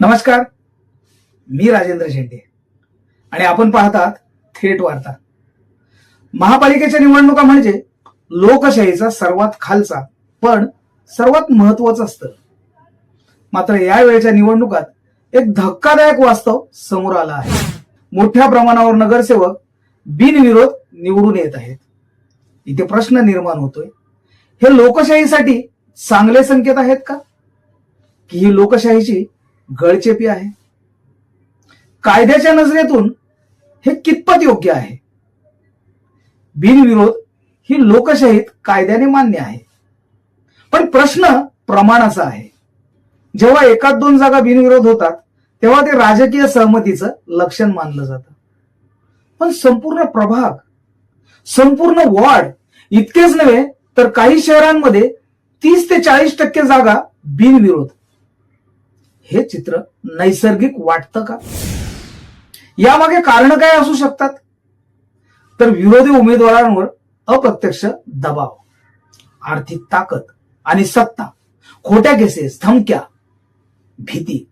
नमस्कार. मी राजेंद्र शेंडे. आणि आपण पाहतात थेट वार्ता. महापालिकेच्या निवडणुका म्हणजे लोकशाहीचा सर्वात खालचा पण सर्वात महत्त्वाचा स्तर. मात्र यावेळेच्या निवडणुकात एक धक्कादायक वास्तव समोर आला आहे. मोठ्या प्रमाणावर नगरसेवक बिनविरोध निवडून येत आहेत. इथे प्रश्न निर्माण होतोय. हे लोकशाहीसाठी चांगले संकेत आहेत का? की ही लोकशाहीची गळचेपी आहे. कायद्याच्या नजरेतून हे कितपत योग्य आहे? बिनविरोध ही लोकशाहीत कायद्याने मान्य आहे. पण प्रश्न प्रमाणाचा आहे. जेव्हा एकाच दोन जागा बिनविरोध होतात तेव्हा ते राजकीय सहमतीचं लक्षण मानलं जातं. पण संपूर्ण प्रभाग संपूर्ण वॉर्ड इतकेच नव्हे तर काही शहरांमध्ये तीस ते चाळीस टक्के जागा बिनविरोध. हे चित्र नैसर्गिक वाटतं का? यामागे कारण काय असू शकतात? तर विरोधी उमेदवारांवर अप्रत्यक्ष दबाव आर्थिक ताकद आणि सत्ता खोट्या केसेस धमक्या भीती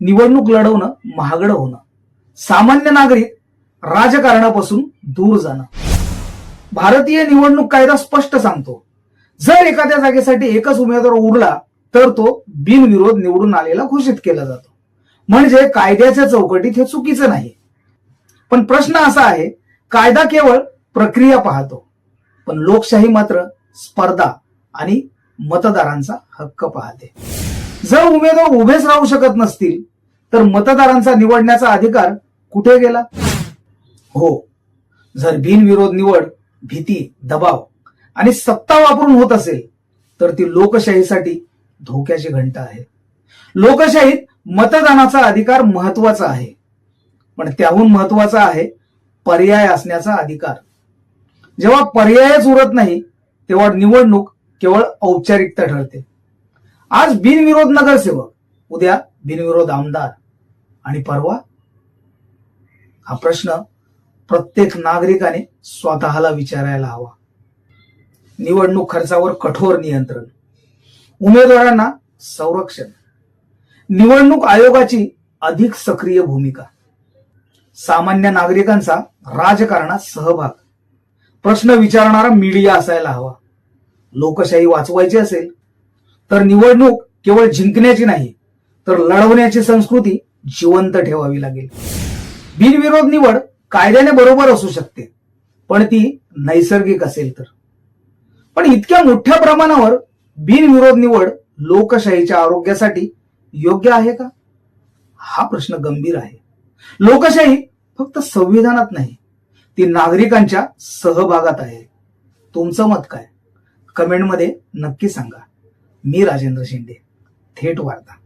निवडणूक लढवणं महागडं होणं सामान्य नागरिक राजकारणापासून दूर जाणं. भारतीय निवडणूक कायदा स्पष्ट सांगतो जर एखाद्या जागेसाठी एकच उमेदवार उरला तर तो बिनविरोध निवडून आलेला घोषित केला जातो. म्हणजे कायद्याच्या चौकटीत हे चुकीचं नाही. पण प्रश्न असा आहे कायदा केवळ प्रक्रिया पाहतो पण लोकशाही मात्र स्पर्धा आणि मतदारांचा हक्क पाहते. जर उमेदवार उभेच राहू शकत नसतील तर मतदारांचा निवडण्याचा अधिकार कुठे गेला? हो जर बिनविरोध निवड भीती दबाव आणि सत्ता वापरून होत असेल तर ती लोकशाहीसाठी धोक्याची घंटा आहे. लोकशाहीत मतदानाचा अधिकार महत्त्वाचा आहे. पण त्याहून महत्त्वाचा आहे पर्याय असण्याचा अधिकार. जेव्हा पर्यायच उरत नाही तेव्हा निवडणूक केवळ औपचारिकता ठरते. आज बिनविरोध नगरसेवक उद्या बिनविरोध आमदार. आणि परवा? हा प्रश्न प्रत्येक नागरिकाने स्वतःला विचारायला हवा. निवडणूक खर्चावर कठोर नियंत्रण. उमेदवारांना संरक्षण. निवडणूक आयोगाची अधिक सक्रिय भूमिका. सामान्य नागरिकांचा राजकारणात सहभाग. प्रश्न विचारणारा मीडिया असायला हवा. लोकशाही वाचवायची असेल तर निवडणूक केवळ जिंकण्याची नाही तर लढवण्याची संस्कृती जिवंत ठेवावी लागेल. बिनविरोध निवड कायद्याने बरोबर असू शकते पण ती नैसर्गिक असेल तर. पण इतक्या मोठ्या प्रमाणावर बिनविरोध निवड लोकशाहीच्या आरोग्यासाठी योग्य आहे का? हा प्रश्न गंभीर आहे. लोकशाही फक्त संविधानात नाही ती नागरिकांच्या सहभागात आहे. तुमचं मत काय? कमेंटमध्ये नक्की सांगा. मी राजेंद्र शिंदे थेट वार्ता.